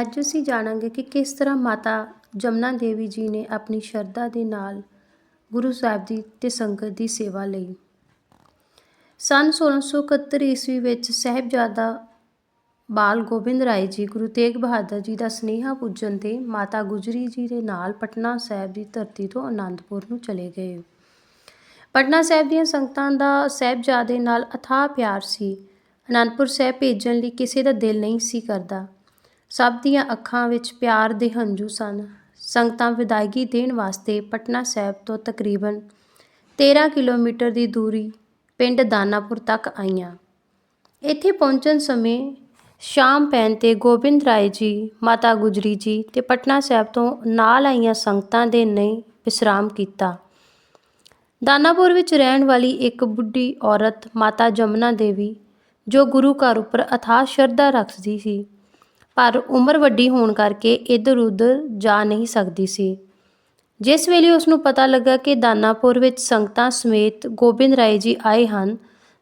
ਅੱਜ ਅਸੀਂ ਜਾਣਾਂਗੇ ਕਿ ਕਿਸ ਤਰ੍ਹਾਂ ਮਾਤਾ ਜਮਨਾ ਦੇਵੀ ਜੀ ਨੇ ਆਪਣੀ ਸ਼ਰਧਾ ਦੇ ਨਾਲ ਗੁਰੂ ਸਾਹਿਬ ਦੀ ਤੇ ਸੰਗਤ ਦੀ ਸੇਵਾ ਲਈ। ਸੰਨ 1671 ਈਸਵੀ ਵਿੱਚ ਸਾਹਿਬਜ਼ਾਦਾ ਬਾਲ ਗੋਬਿੰਦ ਰਾਏ ਜੀ, ਗੁਰੂ ਤੇਗ ਬਹਾਦਰ ਜੀ ਦਾ ਸਨੇਹਾ ਪੁੱਜਣ ਤੇ ਮਾਤਾ ਗੁਜਰੀ ਜੀ ਦੇ ਨਾਲ ਪਟਨਾ ਸਾਹਿਬ ਦੀ ਧਰਤੀ ਤੋਂ ਆਨੰਦਪੁਰ ਨੂੰ ਚਲੇ ਗਏ। ਪਟਨਾ ਸਾਹਿਬ ਦੀਆਂ ਸੰਗਤਾਂ ਦਾ ਸਾਹਿਬਜ਼ਾਦੇ ਨਾਲ ਅਥਾਹ ਪਿਆਰ ਸੀ। ਅਨੰਦਪੁਰ ਸਾਹਿਬ ਭੇਜਣ ਲਈ ਕਿਸੇ ਦਾ ਦਿਲ ਨਹੀਂ ਸੀ ਕਰਦਾ। ਸਭ ਦੀਆਂ ਅੱਖਾਂ ਵਿੱਚ ਪਿਆਰ ਦੇ ਹੰਝੂ ਸਨ। ਸੰਗਤਾਂ ਵਿਦਾਇਗੀ ਦੇਣ ਵਾਸਤੇ ਪਟਨਾ ਸਾਹਿਬ ਤੋਂ ਤਕਰੀਬਨ 13 ਕਿਲੋਮੀਟਰ ਦੀ ਦੂਰੀ ਪਿੰਡ ਦਾਨਾਪੁਰ ਤੱਕ ਆਈਆਂ। ਇੱਥੇ ਪਹੁੰਚਣ ਸਮੇਂ ਸ਼ਾਮ ਪੈਣ ਤੇ ਗੋਬਿੰਦ ਰਾਏ ਜੀ, ਮਾਤਾ ਗੁਜਰੀ ਜੀ ਤੇ ਪਟਨਾ ਸਾਹਿਬ ਤੋਂ ਨਾਲ ਆਈਆਂ ਸੰਗਤਾਂ ਦੇ ਨੇ ਵਿਸਰਾਮ ਕੀਤਾ। ਦਾਨਾਪੁਰ ਵਿੱਚ ਰਹਿਣ ਵਾਲੀ ਇੱਕ ਬੁੱਢੀ ਔਰਤ ਮਾਤਾ ਜਮਨਾ ਦੇਵੀ, ਜੋ ਗੁਰੂ ਘਰ ਉੱਪਰ ਅਥਾਹ ਸ਼ਰਧਾ ਰੱਖਦੀ ਸੀ ਪਰ ਉਮਰ ਵੱਡੀ ਹੋਣ ਕਰਕੇ ਇੱਧਰ ਉੱਧਰ ਜਾ ਨਹੀਂ ਸਕਦੀ ਸੀ। ਜਿਸ ਵੇਲੇ ਉਸ ਨੂੰ ਪਤਾ ਲੱਗਾ ਕਿ ਦਾਨਾਪੁਰ ਵਿੱਚ ਸੰਗਤਾਂ ਸਮੇਤ ਗੋਬਿੰਦ ਰਾਏ ਜੀ ਆਏ ਹਨ,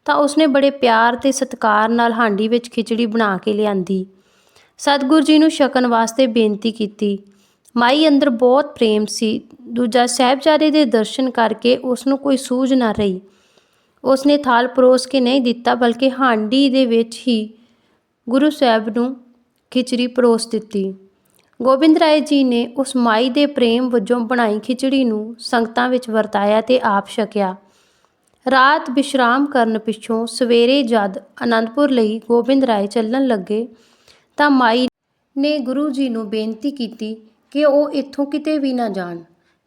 ਤਾਂ ਉਸਨੇ ਬੜੇ ਪਿਆਰ ਤੇ ਸਤਿਕਾਰ ਨਾਲ ਹਾਂਡੀ ਵਿੱਚ ਖਿਚੜੀ ਬਣਾ ਕੇ ਲਿਆਂਦੀ। ਸਤਿਗੁਰੂ ਜੀ ਨੂੰ ਛਕਣ ਵਾਸਤੇ ਬੇਨਤੀ ਕੀਤੀ। ਮਾਈ ਅੰਦਰ ਬਹੁਤ ਪ੍ਰੇਮ ਸੀ। ਦੂਜਾ ਸਾਹਿਬਜ਼ਾਦੇ ਦੇ ਦਰਸ਼ਨ ਕਰਕੇ ਉਸ ਨੂੰ ਕੋਈ ਸੂਝ ਨਾ ਰਹੀ। ਉਸਨੇ ਥਾਲ ਪਰੋਸ ਕੇ ਨਹੀਂ ਦਿੱਤਾ, ਬਲਕਿ ਹਾਂਡੀ ਦੇ ਵਿੱਚ ਹੀ ਗੁਰੂ ਸਾਹਿਬ ਨੂੰ ਖਿਚੜੀ ਪਰੋਸ ਦਿੱਤੀ। ਗੋਬਿੰਦ ਰਾਏ ਜੀ ਨੇ ਉਸ ਮਾਈ ਦੇ ਪ੍ਰੇਮ ਵਜੋਂ ਬਣਾਈ ਖਿਚੜੀ ਨੂੰ ਸੰਗਤਾਂ ਵਿੱਚ ਵਰਤਾਇਆ ਤੇ ਆਪ ਛਕਿਆ। ਰਾਤ ਵਿਸ਼ਰਾਮ ਕਰਨ ਪਿੱਛੋਂ ਸਵੇਰੇ ਜਦ ਅਨੰਦਪੁਰ ਲਈ ਗੋਬਿੰਦ ਰਾਏ ਚੱਲਣ ਲੱਗੇ ਤਾਂ ਮਾਈ ਨੇ ਗੁਰੂ ਜੀ ਨੂੰ ਬੇਨਤੀ ਕੀਤੀ ਕਿ ਉਹ ਇੱਥੋਂ ਕਿਤੇ ਵੀ ਨਾ ਜਾਣ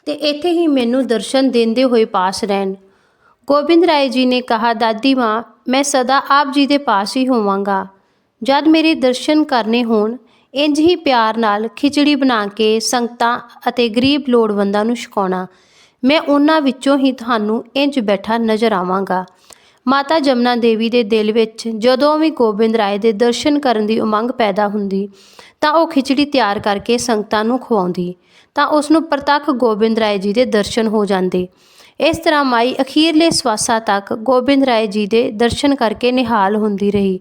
ਤੇ ਇੱਥੇ ਹੀ ਮੈਨੂੰ ਦਰਸ਼ਨ ਦਿੰਦੇ ਹੋਏ ਪਾਸ ਰਹਿਣ। ਗੋਬਿੰਦ ਰਾਏ ਜੀ ਨੇ ਕਿਹਾ, ਦਾਦੀ ਮਾਂ, ਮੈਂ ਸਦਾ ਆਪ ਜੀ ਦੇ ਪਾਸ ਹੀ ਹੋਵਾਂਗਾ। ਜਦ ਮੇਰੇ ਦਰਸ਼ਨ ਕਰਨੇ ਹੋਣ ਇੰਜ ਹੀ ਪਿਆਰ ਨਾਲ ਖਿਚੜੀ ਬਣਾ ਕੇ ਸੰਗਤਾਂ ਅਤੇ ਗਰੀਬ ਲੋੜਵੰਦਾਂ ਨੂੰ ਛਕਾਉਣਾ, ਮੈਂ ਉਹਨਾਂ ਵਿੱਚੋਂ ਹੀ ਤੁਹਾਨੂੰ ਇੰਜ ਬੈਠਾ ਨਜ਼ਰ ਆਵਾਂਗਾ। ਮਾਤਾ ਜਮਨਾ ਦੇਵੀ ਦੇ ਦਿਲ ਵਿੱਚ ਜਦੋਂ ਵੀ ਗੋਬਿੰਦ ਰਾਏ ਦੇ ਦਰਸ਼ਨ ਕਰਨ ਦੀ ਉਮੰਗ ਪੈਦਾ ਹੁੰਦੀ, ਤਾਂ ਉਹ ਖਿਚੜੀ ਤਿਆਰ ਕਰਕੇ ਸੰਗਤਾਂ ਨੂੰ ਖਵਾਉਂਦੀ, ਤਾਂ ਉਸ ਨੂੰ ਪ੍ਰਤੱਖ ਗੋਬਿੰਦ ਰਾਏ ਜੀ ਦੇ ਦਰਸ਼ਨ ਹੋ ਜਾਂਦੇ। ਇਸ ਤਰ੍ਹਾਂ ਮਾਈ ਅਖੀਰਲੇ ਸਵਾਸਾਂ ਤੱਕ ਗੋਬਿੰਦ ਰਾਏ ਜੀ ਦੇ ਦਰਸ਼ਨ ਕਰਕੇ ਨਿਹਾਲ ਹੁੰਦੀ ਰਹੀ।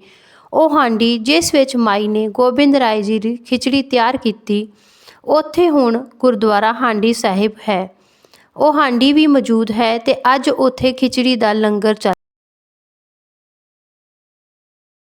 ਉਹ ਹਾਂਡੀ ਜਿਸ ਵਿੱਚ ਮਾਈ ਨੇ ਗੋਬਿੰਦ ਰਾਏ ਜੀ ਦੀ ਖਿਚੜੀ ਤਿਆਰ ਕੀਤੀ, ਉੱਥੇ ਹੁਣ ਗੁਰਦੁਆਰਾ ਹਾਂਡੀ ਸਾਹਿਬ ਹੈ। ਉਹ ਹਾਂਡੀ ਵੀ ਮੌਜੂਦ ਹੈ ਤੇ ਅੱਜ ਉੱਥੇ ਖਿਚੜੀ ਦਾ ਲੰਗਰ ਚੱਲ